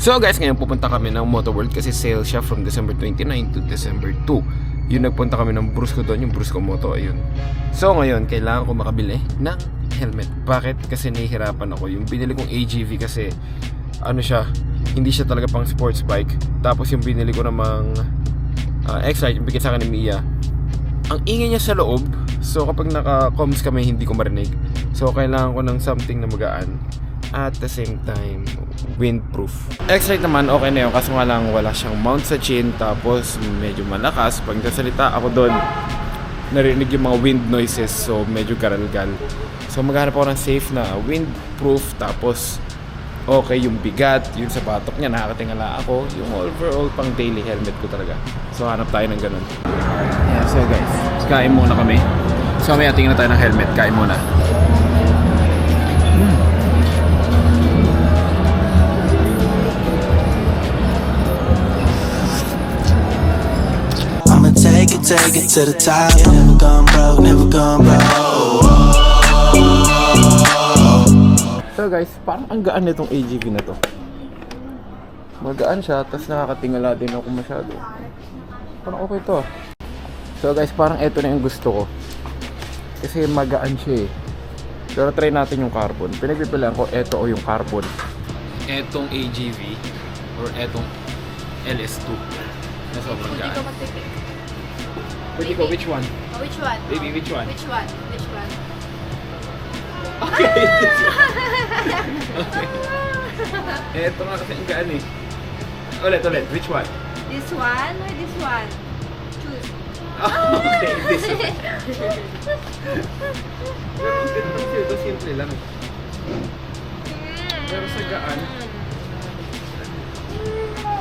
So guys, ngayon pupunta kami ng Moto World kasi sale siya from December 29 to December 2. Yun nagpunta kami ng Brusco doon, yung Brusco Moto, ayun. So ngayon, kailangan ko makabili ng helmet. Bakit? Kasi nahihirapan ako. Yung binili kong AGV kasi, ano siya, hindi siya talaga pang sports bike. Tapos yung binili ko namang uh, X-Ride, yung bigyan sa akin ni Mia, ang ingay niya sa loob. So kapag naka-comms kami, hindi ko marinig. So kailangan ko ng something na magaan. At the same time, windproof. X-Rite naman, okay na yun. Kaso nga lang, wala siyang mount sa chin. Tapos medyo malakas. Pag nasalita ako doon, narinig yung mga wind noises. So medyo garalgal. So maghanap ako ng safe na windproof. Tapos okay yung bigat, yung sapatok niya, nakakatingala ako. Yung overall pang daily helmet ko talaga. So hanap tayo ng ganun. Yeah, so guys, kain muna kami. So may tingin na tayo ng helmet, kain muna. Take it, to the top. Never gone broke, never gone broke. So guys, parang ang gaan nitong AGV na to. Magaan siya, tapos nakakatingala din ako masyado. Parang okay to. ah. So guys, parang eto na yung gusto ko. Kasi magaan siya eh. Pero try natin yung carbon. Pinagpipilaan ko eto o yung carbon. Etong AGV or etong LS2 na sobrang Hindi ko gaan. magpipik. Pwede ko, which one? Oh, which one? Baby, which one? Which one? Which one? Okay. okay. Eto nga kasi ang gaan eh. Ulit, ulit. Which one? This one or this one? Choose. okay, this one. Pero ang ganda kasi ito, simple lang. Pero sa gaan,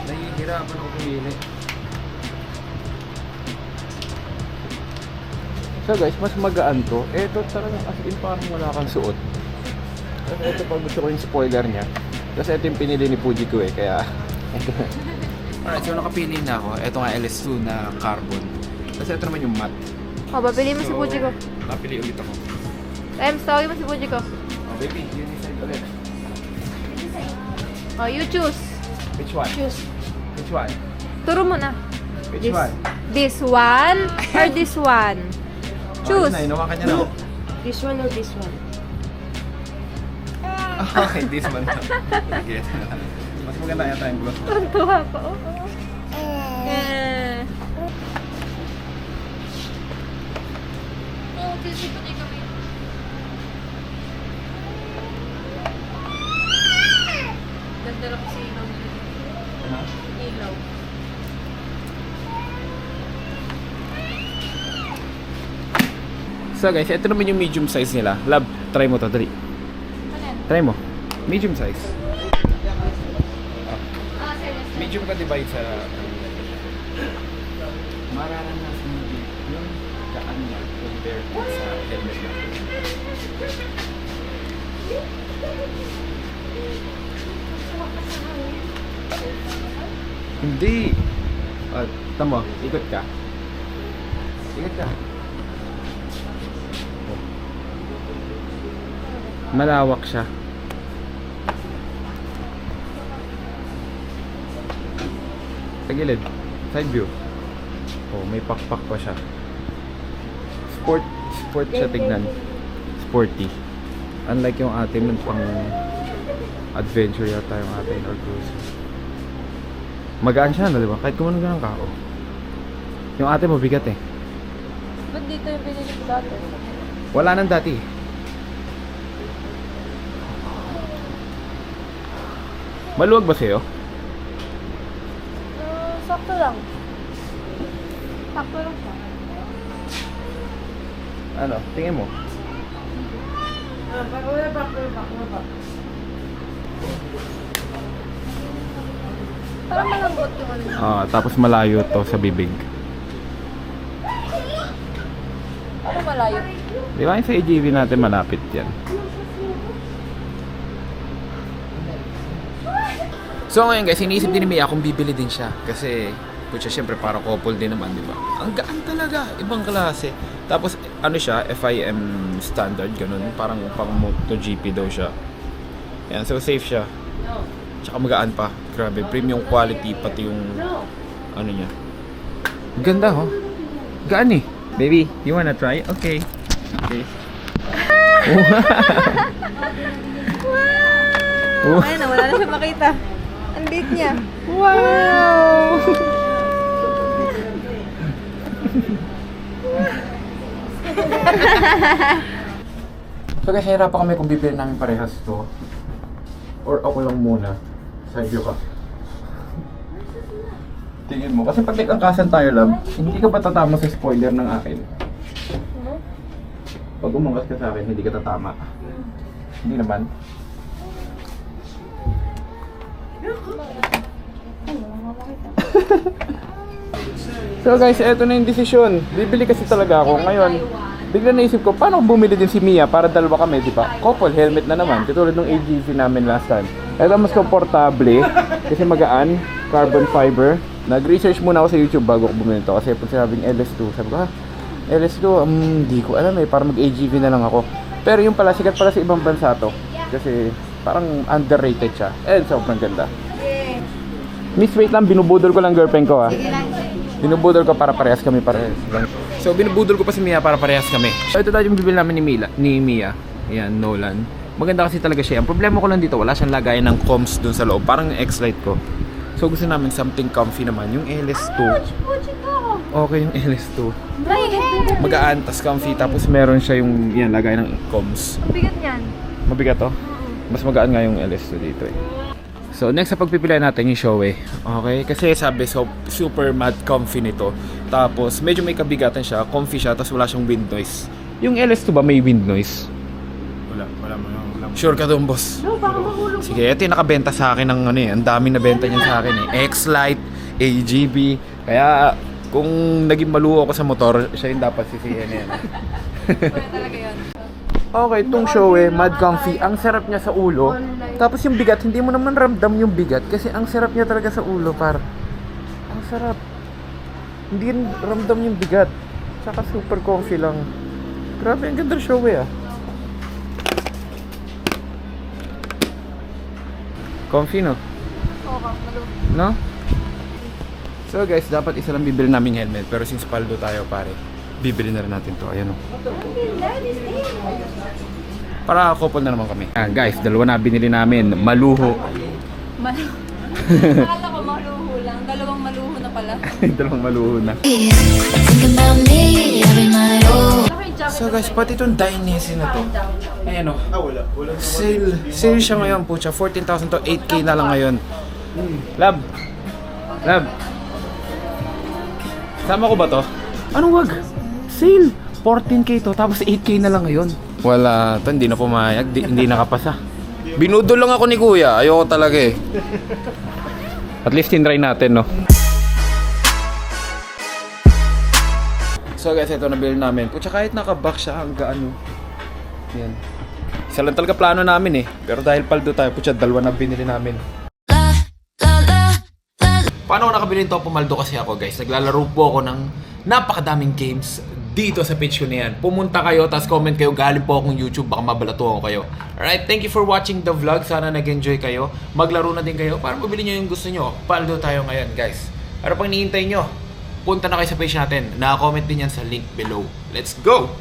nahihirapan ako pumili. So guys, mas magaan to. Ito talagang as in parang wala kang suot. Tapos ito pag gusto ko yung spoiler niya. Kasi ito yung pinili ni Fuji ko eh, kaya... Alright, so nakapili na ako. Ito nga LS2 na carbon. Kasi ito naman yung matte. Oh, babili mo si Fuji ko. Napili ulit ako. Ems, tawagin mo si Fuji ko. Oh, baby, side ulit. Oh, you choose. Which one? Choose. Which one? Turo mo na. Which This, one? this one or this one? Choose. Na, hinawakan niya na. This one or this one? okay, this one. Sige. Mas maganda yata yung gloss. Tuntua ko. Eh. Oh, kasi ko na kami. Ganda lang kasi ilaw nila. Ano? Ilaw. So guys, ito naman yung medium size nila. Lab, try mo to, dali. Try mo. Medium size. Ah. Medium ka divide sa... Mararanasan mo yung kaan niya compared to sa helmet natin. Hindi. Ah, tamo, ikot ka. Ikot ka. Malawak siya. Sa gilid. Side view. Oh, may pakpak pa siya. Sport, sport siya tignan. Sporty. Unlike yung atin, yung pang adventure yata yung atin or cruise. Magaan siya, no, di ba? Kahit kumanon ka ng kao. Yung atin mabigat eh. Ba't dito yung pinili ko dati? Wala nang dati. Maluwag ba sa'yo? Uh, sakto lang. Sakto lang siya. Ano? Tingin mo. Ah, back, back, back, back, back. Parang malambot yung ano. Ah, tapos malayo to sa bibig. Ako malayo. Di ba yung sa AGV natin malapit yan? So ngayon guys, iniisip din ni Mia kung bibili din siya. Kasi, putya syempre para couple din naman, di ba? Ang gaan talaga, ibang klase. Tapos, ano siya, FIM standard, ganun. Parang pang MotoGP daw siya. Yan, so safe siya. Tsaka magaan pa. Grabe, premium quality pati yung ano niya. Ganda oh. Gaan eh. Baby, you wanna try? Okay. Okay. Wow! Ayun na, wala na siya makita. Ang liit niya. Wow! so guys, hirapan kami kung bibili namin parehas to. Or ako lang muna. Sa iyo ka. Tingin mo. Kasi pag nagkakasan tayo lab, hindi ka ba tatama sa spoiler ng akin? Pag umangas ka sa akin, hindi ka tatama. Hindi naman. So guys, eto na yung desisyon. Bibili kasi talaga ako. Ngayon, bigla naisip ko, paano bumili din si Mia para dalawa kami, di ba? Couple, helmet na naman. Katulad ng AGV namin last time. Ito mas komportable kasi magaan, carbon fiber. Nag-research muna ako sa YouTube bago ako bumili ito kasi pag sinabing LS2, sabi ko, ah, LS2, um, ko alam eh, para mag-AGV na lang ako. Pero yung pala, sikat pala sa ibang bansa to. Kasi parang underrated siya. And sobrang ganda. Miss, wait lang, binubudol ko lang girlfriend ko ah. Binubudol ko para parehas kami parehas. So binubudol ko pa si Mia para parehas kami. So ito tayo yung bibili namin ni Mila, ni Mia. Ayan, Nolan. Maganda kasi talaga siya. Ang problema ko lang dito, wala siyang lagayan ng comms dun sa loob. Parang X-Lite ko. So gusto namin something comfy naman. Yung LS2. Okay yung LS2. My hair! Magaan, tas comfy. Tapos meron siya yung yan, lagayan ng comms. Ang bigat niyan. Mabigat to? Mas magaan nga yung LS2 dito eh. So next sa pagpipilian natin yung Shoei. Okay? Kasi sabi so super mad comfy nito. Tapos medyo may kabigatan siya, comfy siya, tapos wala siyang wind noise. Yung LS2 ba may wind noise? Wala, wala mo lang. Wala mo. Sure ka doon, boss? No, baka mahulog. Sige, ito yung nakabenta sa akin ng ano eh. Ang daming nabenta niyan sa akin eh. X-Lite, AGB. Kaya kung naging maluho ako sa motor, siya yung dapat sisihin yan. talaga yun. Okay, itong show eh, mad comfy. Ang sarap niya sa ulo. Tapos yung bigat, hindi mo naman ramdam yung bigat kasi ang sarap niya talaga sa ulo, par. Ang sarap. Hindi rin ramdam yung bigat. Tsaka super comfy lang. Grabe, ang ganda show eh ah. Comfy no? No? So guys, dapat isa lang bibili naming helmet. Pero since paldo tayo pare, bibili na rin natin to. Ayan o. Para couple na naman kami. Ah, guys, dalawa na binili namin. Maluho. Maluho. Akala ko maluho lang. Dalawang maluho na pala. Dalawang maluho na. Oh. So guys, pati itong Dainese na to. Ayan o. Sale. Sale siya ngayon po siya. 14,000 to 8K na lang ngayon. Lab. Lab. Sama ko ba to? Anong wag? Sale. 14K to tapos 8K na lang ngayon. Wala to, hindi na pumayag, di, hindi nakapasa. Binudol lang ako ni kuya, ayoko talaga eh. At least tinry natin, no? So guys, ito nabili namin. Kutsa kahit naka-box siya hanggang ano. Yan. Isa lang talaga plano namin eh. Pero dahil paldo tayo, putya, dalawa na binili namin. Paano ako nakabili nito? Pumaldo kasi ako guys. Naglalaro po ako ng napakadaming games dito sa page ko na yan. Pumunta kayo, tapos comment kayo. Galing po akong YouTube, baka mabalatuan ko kayo. Alright, thank you for watching the vlog. Sana nag-enjoy kayo. Maglaro na din kayo para mabili nyo yung gusto nyo. Paldo tayo ngayon guys. Ano pang hinihintay nyo? Punta na kayo sa page natin. Naka-comment din yan sa link below. Let's go!